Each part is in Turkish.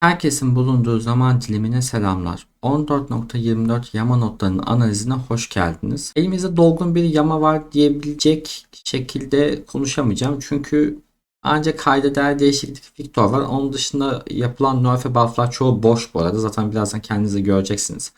Herkesin bulunduğu zaman dilimine selamlar. 14.24 yama notlarının analizine hoş geldiniz. Elimizde dolgun bir yama var diyebilecek şekilde konuşamayacağım. Çünkü ancak kayda değer değişiklik Victor var. Onun dışında yapılan nerf bufflar çoğu boş bu arada. Zaten birazdan kendiniz de göreceksiniz.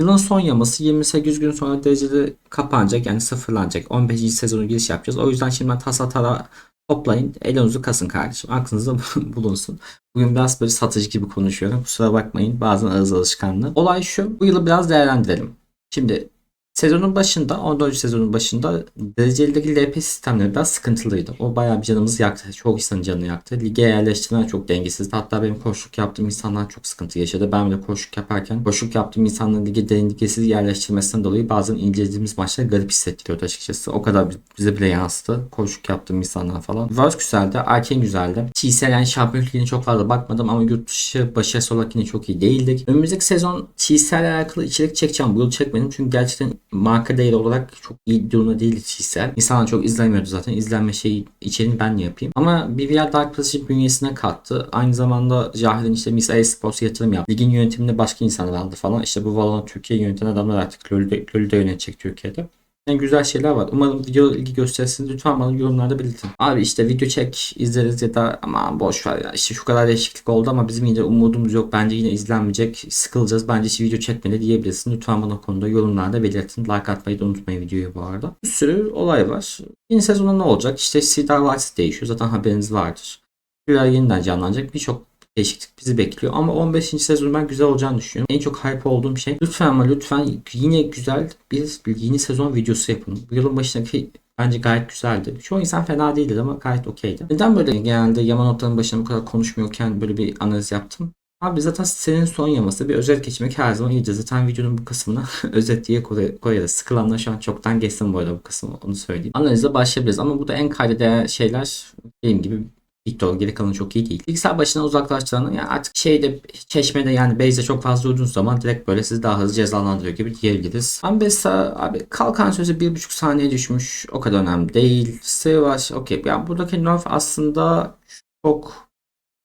Yılın son yaması 28 gün sonra dereceli kapanacak yani sıfırlanacak. 15. sezonu giriş yapacağız. O yüzden şimdi ben tasatara toplayın. Elinizi kasın kardeşim. Aklınızda bulunsun. Bugün biraz böyle satıcı gibi konuşuyorum. Kusura bakmayın. Bazen ağız alışkanlığı. Olay şu. Bu yılı biraz değerlendirelim. Şimdi sezonun başında 14. sezonun başında derecelideki LP sistemleri biraz sıkıntılıydı. O bayağı bir canımızı yaktı. Çok insanın canını yaktı. Lige yerleştirme çok dengesizdi. Hatta benim koşuk yaptığım insanlar çok sıkıntı yaşadı. Ben bile koşuk yaparken koşuk yaptığım insanların lige dengesiz yerleştirmesinden dolayı bazen incelediğimiz maçlar garip hissettiriyordu açıkçası. O kadar bize bile yansıdı. Koşuk yaptığım insanlar falan. World güzeldi. Arken güzeldi. TCL yani Şampiyonluk Ligi'ne çok fazla bakmadım ama yurt dışı başarısı olarak yine çok iyi değildik. Önümüzdeki sezon ile alakalı içerik çekeceğim. Bu yıl çekmedim çünkü gerçekten marka değeri olarak çok iyi durumda değil TCL. İnsanlar çok izlemiyordu zaten. İzlenme şeyi içeriğini ben yapayım. Ama BBL Dark Passage bünyesine kattı. Aynı zamanda Cahil'in işte Miss Sports yatırım yaptı. Ligin yönetiminde başka insanlar aldı falan. İşte bu Valorant Türkiye yöneten adamlar artık LoL'de, LoL'de yönetecek Türkiye'de. Yani güzel şeyler var. Umarım video ilgi gösterirsiniz. Lütfen bana yorumlarda belirtin. Abi işte video çek izleriz ya da aman boş ver ya. İşte şu kadar değişiklik oldu ama bizim yine umudumuz yok. Bence yine izlenmeyecek. Sıkılacağız. Bence işte video çekmeli diyebilirsin. Lütfen bana konuda yorumlarda belirtin. Like atmayı da unutmayın videoyu bu arada. Bir sürü olay var. Yeni sezonda ne olacak? İşte Cedar Wars değişiyor. Zaten haberiniz vardır. Türler yeniden canlanacak. Birçok değişiklik bizi bekliyor. Ama 15. sezon ben güzel olacağını düşünüyorum. En çok hype olduğum şey lütfen ama lütfen yine güzel bir, yeni sezon videosu yapın. Bu yılın başındaki bence gayet güzeldi. Çoğu insan fena değildi ama gayet okeydi. Neden böyle genelde yama notların başında bu kadar konuşmuyorken böyle bir analiz yaptım? Abi zaten senin son yaması bir özet geçmek her zaman iyidir. Zaten videonun bu kısmına özet diye koy- koyarız. Sıkılanlar şu an çoktan geçsin bu arada bu kısmı onu söyleyeyim. Analize başlayabiliriz ama burada en kayda şeyler benim gibi Victor geri kalanı çok iyi değil. Bilgisayar başına uzaklaştıranı yani artık şeyde çeşmede yani base'de çok fazla durduğunuz zaman direkt böyle sizi daha hızlı cezalandırıyor gibi diyebiliriz. Ambessa abi kalkan sözü bir buçuk saniye düşmüş. O kadar önemli değil. Savaş okey. Yani buradaki nerf aslında çok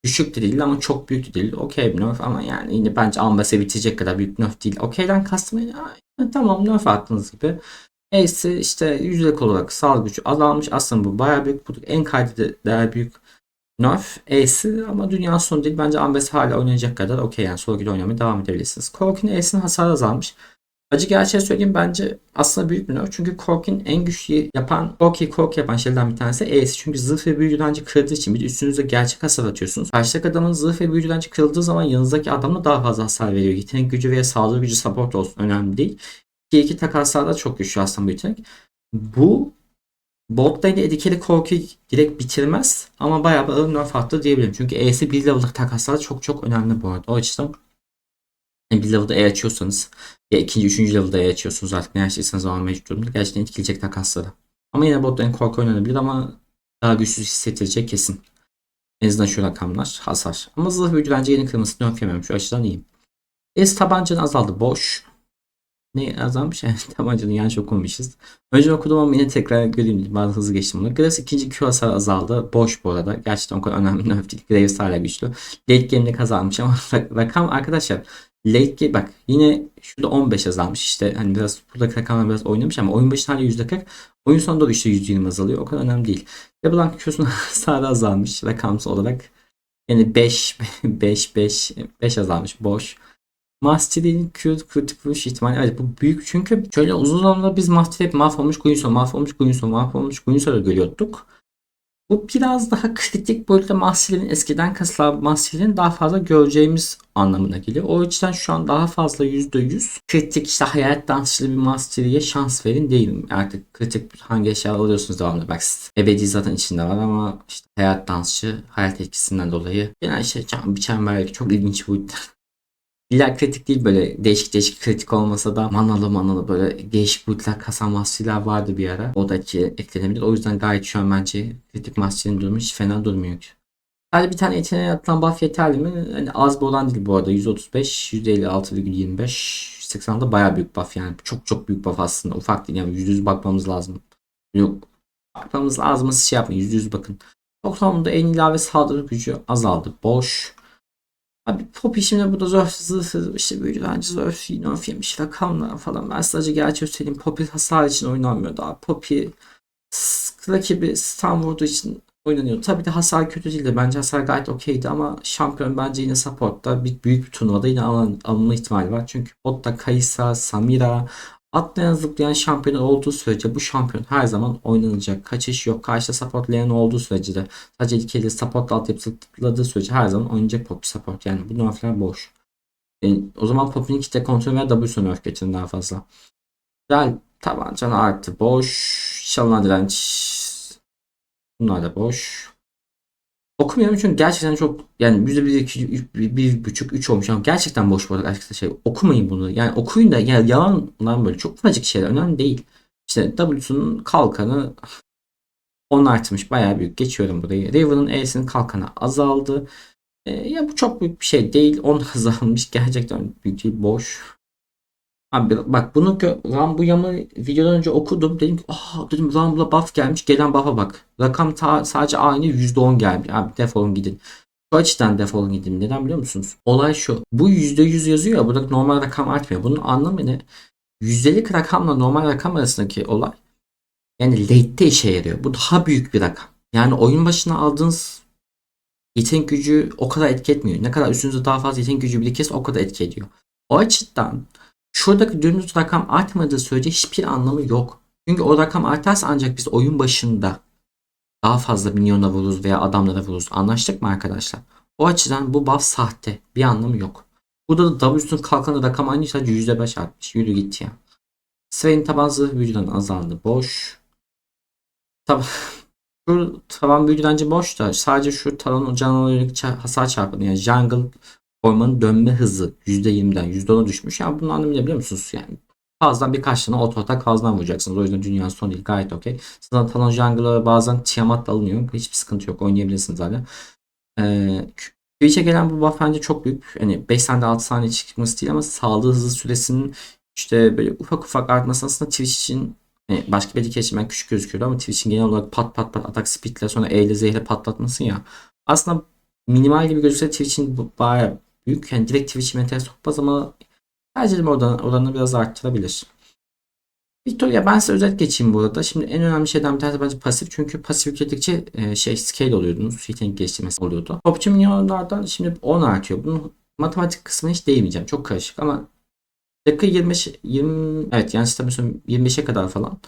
düşük de değil ama çok büyük de değil. Okey bir nerf ama yani yine bence Ambessa bitecek kadar büyük nerf değil. Okeyden kastım yani, tamam nerf attığınız gibi. Ace işte yüzdelik olarak sağlık gücü azalmış. Aslında bu bayağı büyük. Bu en kaydı değer büyük Nerf E'si ama dünya sonu değil. Bence Ambes hala oynayacak kadar okey yani solo gide oynamaya devam edebilirsiniz. Korkin E'sinin hasarı azalmış. Acı gerçeği söyleyeyim bence aslında büyük bir nerf. Çünkü Korkin en güçlü yapan, okey kork yapan şeylerden bir tanesi E'si. Çünkü zırh ve büyü direnci kırdığı için bir üstünüze gerçek hasar atıyorsunuz. Karşıdaki adamın zırh ve büyü direnci kırıldığı zaman yanınızdaki adamla daha fazla hasar veriyor. Yetenek gücü veya saldırı gücü support olsun önemli değil. 2-2 takaslarda çok güçlü aslında bu yetenek. Bu Bot lane'de Edikeli Korki direkt bitirmez ama bayağı bir ağır nerf diyebilirim. Çünkü E'si bir level'lık takaslar çok çok önemli bu arada. O açıdan yani bir level'da E açıyorsanız ya ikinci, üçüncü level'da E açıyorsunuz artık ne yaşlıysanız o an durumda. Gerçekten etkileyecek takasları. Ama yine bot lane korku oynanabilir ama daha güçsüz hissettirecek kesin. En azından şu rakamlar hasar. Ama zırh bence yeni kırmızı nerf yememiş. Şu açıdan iyi. Es tabancanın azaldı. Boş. Ne azalmış? Tabancanın yanlış okumuşuz. Önce okudum ama yine tekrar göreyim. Bazı hızlı geçtim bunu. Graves ikinci Q hasar azaldı. Boş bu arada. Gerçekten o kadar önemli değil. Graves hala güçlü. Late game'de kazanmış ama rakam arkadaşlar late game bak yine şurada 15 azalmış işte hani biraz burada rakamlar biraz oynamış ama oyun başında hala %40 oyun sonunda da işte %20 azalıyor o kadar önemli değil. LeBlanc Q'sun hasarı azalmış rakamsal olarak yani 5 5 5 5 azalmış boş. Master'in Q kritik vuruş ihtimali evet bu büyük çünkü şöyle uzun zamandır biz Master hep mahvolmuş Guinsoo mahvolmuş Guinsoo mahvolmuş Guinsoo'da görüyorduk. Bu biraz daha kritik boyutta Master'in eskiden kasılan Master'in daha fazla göreceğimiz anlamına geliyor. O yüzden şu an daha fazla %100 kritik işte hayat dansçılı bir Master'ye şans verin değilim. Artık kritik hangi eşya alıyorsunuz devamlı. Bak ebedi zaten içinde var ama işte hayat dansçı hayat etkisinden dolayı genel şey bir çember çok ilginç boyutta. İlla kritik değil böyle değişik değişik kritik olmasa da manalı manalı böyle değişik boyutlar kasan masterler vardı bir ara. O da eklenebilir. O yüzden gayet şu an bence kritik master'in durumu hiç fena durmuyor. Sadece bir tane yeteneğe atılan buff yeterli mi? Hani az bir olan değil bu arada. 135, %56,25, 80'da bayağı büyük buff yani. Çok çok büyük buff aslında. Ufak değil yani %100 bakmamız lazım. Yok. Bakmamız lazım. Şey yapmayın. %100 bakın. Toplamda en ilave saldırı gücü azaldı. Boş. Abi Poppy şimdi burada zor hızlı işte büyücü bence zor nerf yemiş rakamlar falan. Ben sadece gerçeği söyleyeyim. Poppy hasar için oynanmıyor daha. Poppy rakibi stun vurduğu için oynanıyor. Tabii de hasar kötü değildi. Bence hasar gayet okeydi ama şampiyon bence yine supportta bir büyük bir turnuvada yine alın, alınma ihtimali var. Çünkü botta Kaysa, Samira, atlayan zıplayan şampiyon olduğu sürece bu şampiyon her zaman oynanacak. Kaçış yok. Karşıda support Leon olduğu sürece de sadece ilk elde support altyapı zıpladığı sürece her zaman oynayacak Poppy support. Yani bu nerfler boş. E, o zaman Poppy'nin kitle kontrolü ve W nerf getirin daha fazla. Güzel tabancanı artı boş. Çalınan direnç. Bunlar da boş. Okumuyorum çünkü gerçekten çok yani yüzde bir, iki, bir, buçuk, üç olmuş ama gerçekten boş bu arada arkadaşlar şey okumayın bunu. Yani okuyun da yani yalan lan böyle çok ufacık şeyler önemli değil. İşte W'sunun kalkanı 10 artmış bayağı büyük geçiyorum burayı. Riven'ın E'sinin kalkanı azaldı. E, ya bu çok büyük bir şey değil. 10 azalmış gerçekten büyük değil boş. Abi bak bunu Rambuyam'ı videodan önce okudum. Dedim ki aa dedim Rambla buff gelmiş. Gelen buff'a bak. Rakam ta- sadece aynı %10 gelmiş. Abi defolun gidin. Şu açıdan defolun gidin. Neden biliyor musunuz? Olay şu. Bu %100 yazıyor ya. Burada normal rakam artmıyor. Bunun anlamı ne? Yüzdelik rakamla normal rakam arasındaki olay yani late'de işe yarıyor. Bu daha büyük bir rakam. Yani oyun başına aldığınız yetenek gücü o kadar etki etmiyor. Ne kadar üstünüze daha fazla yetenek gücü birikirse o kadar etki ediyor. O açıdan şuradaki dümdüz rakam artmadığı sürece hiçbir anlamı yok. Çünkü o rakam artarsa ancak biz oyun başında daha fazla minyona vururuz veya adamlara vururuz. Anlaştık mı arkadaşlar? O açıdan bu buff sahte. Bir anlamı yok. Burada da W'sun kalkanı rakam aynı sadece %5 artmış. Yürü git ya. Swain taban zırh büyücüden azaldı. Boş. Tab şu taban büyücü bence boş da sadece şu talon canavarına yönelik ça- hasar çarpanı yani jungle formanın dönme hızı %20'den %10'a düşmüş. Yani bunun anlamı ne biliyor musunuz? Yani fazladan birkaç tane auto atak fazladan vuracaksınız. O yüzden dünyanın sonu değil. Gayet okey. Zaten Talon Jungle'a bazen Tiamat da alınıyor. Hiçbir sıkıntı yok. Oynayabilirsiniz hala. Ee, Twitch'e gelen bu buff bence çok büyük. Hani 5 saniye 6 saniye çıkması değil ama sağlığı hızı süresinin işte böyle ufak ufak artması aslında Twitch için hani başka bir için ben küçük gözüküyordu ama Twitch'in genel olarak pat pat pat atak speedle sonra E ile Z ile patlatması ya. Aslında minimal gibi gözükse Twitch'in bu bayağı büyük. Yani direkt Twitch'i mentale sokmaz ama tercihim oranı, oranını biraz arttırabilir. Victoria ben size özet geçeyim burada. Şimdi en önemli şeyden bir tanesi bence pasif. Çünkü pasif yükledikçe e, şey scale oluyordunuz. Yetenek geliştirmesi oluyordu. Topçu milyonlardan şimdi 10 artıyor. Bunun matematik kısmına hiç değmeyeceğim. Çok karışık ama dakika 25 20 evet yani sistem 25'e kadar falan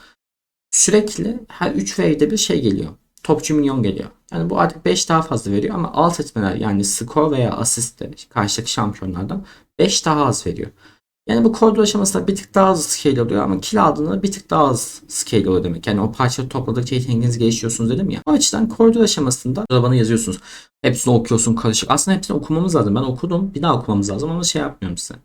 sürekli her 3 wave'de bir şey geliyor. Topçu milyon geliyor. Yani bu artık 5 daha fazla veriyor ama alt etmeler yani skor veya asiste karşıdaki şampiyonlardan 5 daha az veriyor. Yani bu koridor aşamasında bir tık daha az scale oluyor ama kill aldığında bir tık daha az scale oluyor demek. Yani o parçaları topladıkça yeteneğinizi geliştiriyorsunuz dedim ya. O açıdan koridor aşamasında bana yazıyorsunuz. Hepsini okuyorsun karışık. Aslında hepsini okumamız lazım. Ben okudum. Bir daha okumamız lazım ama şey yapmıyorum size.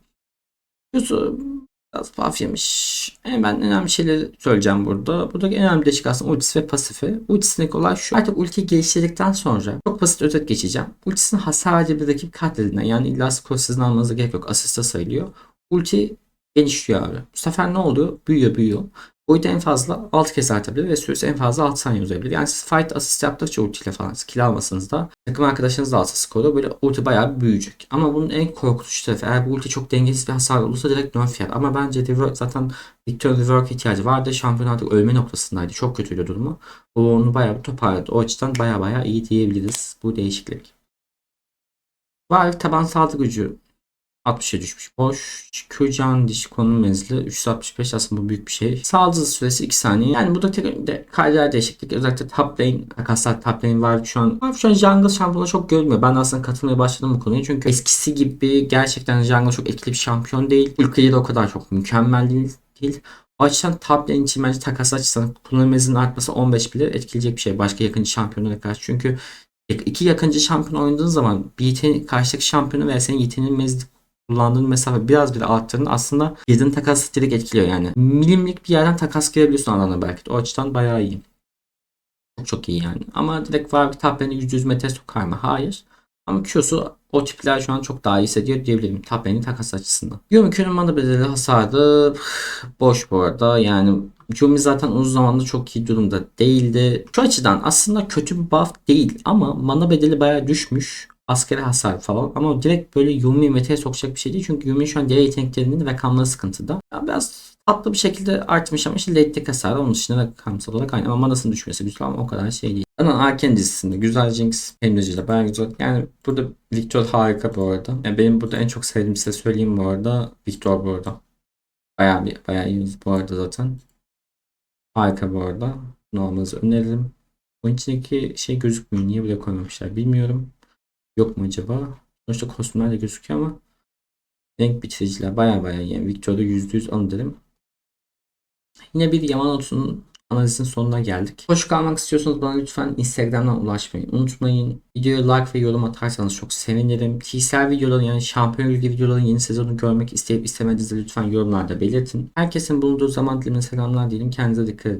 Biraz buff yemiş. Hemen önemli şeyleri söyleyeceğim burada. Buradaki en önemli değişik aslında ultisi ve pasifi. Ultisindeki olay şu. Artık ultiyi geliştirdikten sonra çok basit özet geçeceğim. Ultisinin hasarcı bir rakip katlediğinden yani illa skor sizin almanıza gerek yok. Asiste sayılıyor. Ulti genişliyor abi. Bu sefer ne oluyor? Büyüyor büyüyor. Boyutu en fazla 6 kez artabilir ve süresi en fazla 6 saniye uzayabilir. Yani siz fight asist yaptıkça ultiyle falan kill almasanız da takım arkadaşınız da alsa skoru böyle ulti bayağı büyüyecek. Ama bunun en korkutucu tarafı eğer bu ulti çok dengesiz bir hasar olursa direkt nerf yer. Ama bence Rework zaten Victor Rework ihtiyacı vardı. Şampiyon artık ölme noktasındaydı. Çok kötüydü durumu. Bu onu bayağı bir toparladı. O açıdan bayağı bayağı iyi diyebiliriz bu değişiklik. Var taban saldırı gücü 60'a düşmüş. Boş. Kürcan diş konum menzili 365 aslında bu büyük bir şey. Saldırı süresi 2 saniye. Yani bu da tek de kaydeler değişiklik. Özellikle top lane, takaslar top lane var şu an. Abi şu an jungle şampiyonu çok görmüyor. Ben aslında katılmaya başladım bu konuya. Çünkü eskisi gibi gerçekten jungle çok etkili bir şampiyon değil. Ülkeyi de o kadar çok mükemmel değil. değil. O açıdan top lane için bence takas açısından kullanım menzilinin artması 15 bile etkileyecek bir şey. Başka yakıncı şampiyonlara karşı. Çünkü iki yakıncı şampiyon oynadığın zaman bir yeteneği karşıdaki şampiyonu veya senin yeteneğin menzili kullandığın mesafe biraz bile arttığında aslında girdiğin takas direkt etkiliyor yani. Milimlik bir yerden takas girebiliyorsun alana belki de. O açıdan bayağı iyi. Çok çok iyi yani. Ama direkt var bir tapeni %100 metre sokar mı? Hayır. Ama Q'su o tipler şu an çok daha iyi hissediyor diyebilirim. Tapeni takas açısından. Yumi'nin mana bedeli hasarı boş bu arada. Yani Yumi zaten uzun zamandır çok iyi durumda değildi. Şu açıdan aslında kötü bir buff değil ama mana bedeli bayağı düşmüş. Askeri hasar falan ama direkt böyle Yumi meta'ya sokacak bir şey değil çünkü Yumi şu an diğer yeteneklerinin rakamları sıkıntıda. Ya biraz tatlı bir şekilde artmış ama işte late'deki hasarı onun dışında rakamsal olarak aynı ama manasının düşmesi güzel ama o kadar şey değil. Ama Arken dizisinde güzel Jinx temizleyiciler bayağı güzel. Yani burada Victor harika bu arada. Yani benim burada en çok sevdiğim size söyleyeyim bu arada. Victor bu arada. Bayağı bir bayağı iyi bu arada zaten. Harika bu arada. Bunu almanızı öneririm. Onun içindeki şey gözükmüyor. Niye buraya koymamışlar bilmiyorum. Yok mu acaba? Sonuçta kostümler de gözüküyor ama renk bitiriciler baya baya. Yani Victor'da %100 alın derim. Yine bir Yamanote'un analizin sonuna geldik. Hoş kalmak istiyorsanız bana lütfen Instagram'dan ulaşmayı unutmayın. Videoya like ve yorum atarsanız çok sevinirim. Kişisel videoların yani şampiyon ligi videoların yeni sezonu görmek isteyip istemediğinizde lütfen yorumlarda belirtin. Herkesin bulunduğu zaman dilimine selamlar diyelim. Kendinize dikkat edin.